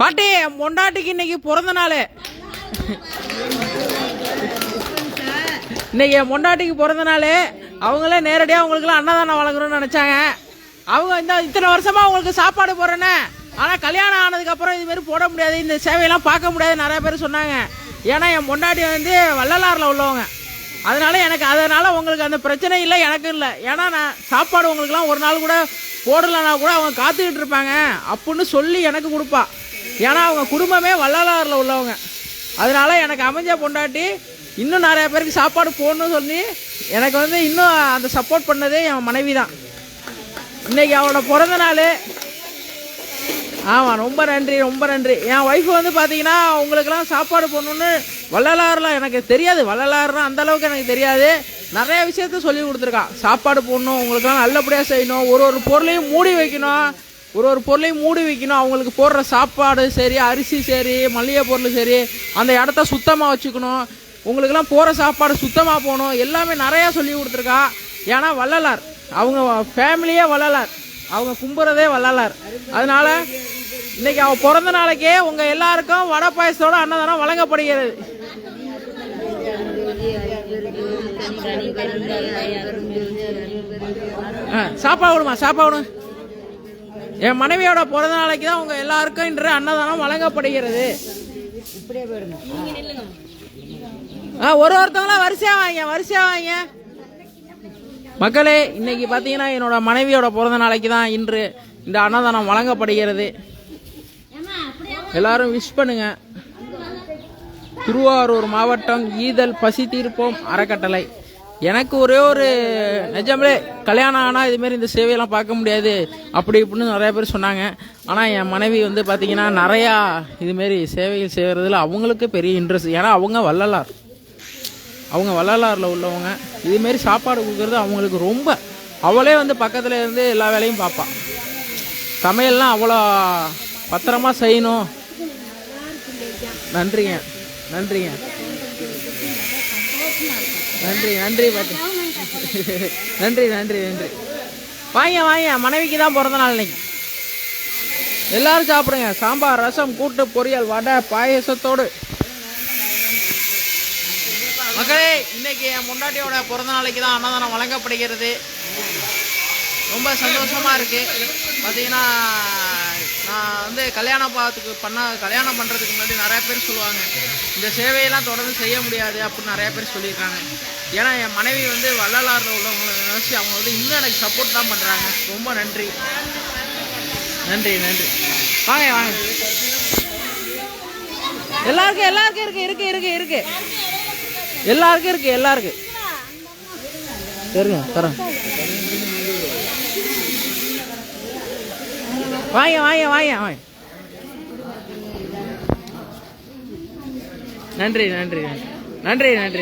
பாட்டி என் பொண்டாட்டிக்கு இன்னைக்கு பிறந்த நாள். இன்னைக்கு என் பொண்டாட்டிக்கு பிறந்த நாள். அவங்களே நேரடியாக அவங்களுக்குலாம் அன்னதானம் வழங்கணும்னு நினச்சாங்க. அவங்க இந்த இத்தனை வருஷமாக அவங்களுக்கு சாப்பாடு போடுறேன்னு. ஆனால் கல்யாணம் ஆனதுக்கப்புறம் இதுமாரி போட முடியாது. இந்த சேவையெல்லாம் பார்க்க முடியாது நிறைய பேர் சொன்னாங்க. ஏன்னா என் பொண்டாட்டி வந்து வள்ளலாரில் உள்ளவங்க. அதனால எனக்கு அதனால் உங்களுக்கு அந்த பிரச்சனை இல்லை எனக்கும் இல்லை. ஏன்னா நான் சாப்பாடு உங்களுக்குலாம் ஒரு நாள் கூட போடலைன்னா கூட அவங்க காத்துக்கிட்டு இருப்பாங்க. அப்புடின்னு சொல்லி எனக்கு கொடுப்பா. ஏன்னா அவங்க குடும்பமே வள்ளலாரில் உள்ளவங்க. அதனால் எனக்கு அமைஞ்ச பொண்டாட்டி இன்னும் நிறைய பேருக்கு சாப்பாடு போடணும்னு சொல்லி எனக்கு வந்து இன்னும் அந்த சப்போர்ட் பண்ணதே என் மனைவி தான் இன்றைக்கி அவளோட பிறந்த நாள். ஆமாம் ரொம்ப நன்றி ரொம்ப நன்றி. என் ஒய்ஃப் வந்து பார்த்தீங்கன்னா உங்களுக்கெல்லாம் சாப்பாடு போடணுன்னு வள்ளலாறுலாம் எனக்கு தெரியாது. வள்ளலாறுலாம் அந்த அளவுக்கு எனக்கு தெரியாது. நிறைய விஷயத்த சொல்லி கொடுத்துருக்கான் சாப்பாடு போடணும் உங்களுக்கெல்லாம் நல்லபடியாக செய்யணும். ஒரு ஒரு பொருளையும் மூடி வைக்கணும். ஒரு ஒரு பொருளையும் மூடி வைக்கணும். அவங்களுக்கு போடுற சாப்பாடு சரி அரிசி சரி மளிகை பொருள் சரி அந்த இடத்த சுத்தமாக வச்சுக்கணும். உங்களுக்கெல்லாம் போகிற சாப்பாடு சுத்தமாக போகணும். எல்லாமே நிறையா சொல்லி கொடுத்துருக்கா. ஏன்னா வள்ளலார். அவங்க ஃபேமிலியே வள்ளலார். அவங்க கும்புறதே வள்ளலார். அதனால இன்னைக்கு அவள் பிறந்த நாளைக்கே உங்கள் எல்லாருக்கும் வடை பாயசத்தோட அன்னதானம் வழங்கப்படுகிறது. சாப்பாடு விடுமா சாப்பாடு விடுங்க என் மனைவியோட பிறந்த நாளைக்கு தான் உங்க எல்லாருக்கும் இன்று அன்னதானம் வழங்கப்படுகிறது. ஆ ஒரு ஒருத்தவங்களா வரிசையா வாங்க வரிசையா வாங்க. மக்களே இன்னைக்கு பார்த்தீங்கன்னா என்னோட மனைவியோட பிறந்த நாளைக்கு தான் இன்று இந்த அன்னதானம் வழங்கப்படுகிறது. எல்லாரும் விஷ் பண்ணுங்க. திருவாரூர் மாவட்டம் ஈதல் பசி தீர்ப்போம் அறக்கட்டளை. எனக்கு ஒரே ஒரு நிஜமே கல்யாணம் ஆனால் இதுமாரி இந்த சேவையெல்லாம் பார்க்க முடியாது. அப்படி இப்படின்னு நிறைய பேர் சொன்னாங்க. ஆனால் என் மனைவி வந்து பார்த்தீங்கன்னா நிறையா இதுமாரி சேவைகள் செய்கிறதுல அவங்களுக்கு பெரிய இன்ட்ரெஸ்ட் ஏன்னா அவங்க வள்ளலார். அவங்க வள்ளலாரில் உள்ளவங்க. இதுமாரி சாப்பாடு கொடுக்குறது அவங்களுக்கு ரொம்ப. அவளே வந்து பக்கத்தில் இருந்து எல்லா வேலையும் பார்ப்பான் சமையல்லாம் அவ்வளோ பத்திரமா செய்யணும். நன்றிங்க. நன்றிங்க. நன்றி நன்றி பாட்டி நன்றி நன்றி நன்றி. வாங்க வாங்க. மனைவிக்கு தான் பிறந்த நாள் இன்னைக்கு. எல்லாரும் சாப்பிடுங்க. சாம்பார் ரசம் கூட்டு பொரியல் வடை பாயசத்தோடு. மக்களே இன்னைக்கு என் முன்னாட்டியோட பிறந்த நாளைக்கு தான் அன்னதானம் வழங்கப்படுகிறது. ரொம்ப சந்தோஷமா இருக்கு. பார்த்தீங்கன்னா நான் வந்து கல்யாணம் பார்த்துக்கு பண்ண கல்யாணம் பண்ணுறதுக்கு முன்னாடி நிறைய பேர் சொல்லுவாங்க இந்த சேவையெல்லாம் தொடர்ந்து செய்ய முடியாது அப்படின்னு நிறைய பேர் சொல்லியிருக்காங்க. ஏன்னா என் மனைவி வந்து வள்ளலாரில் உள்ளவங்களை நினச்சி அவங்க வந்து இன்னும் எனக்கு சப்போர்ட் தான் பண்ணுறாங்க ரொம்ப நன்றி. நன்றி நன்றி. வாங்க வாங்க. எல்லாருக்கும் எல்லாருக்கும் இருக்கு இருக்கு இருக்கு இருக்கு. எல்லாருக்கும் இருக்கு எல்லாருக்கும். சரிங்க தரேன். வாங்க வாங்க வாங்க வாங்க நன்றி நன்றி நன்றி. நன்றி நன்றி.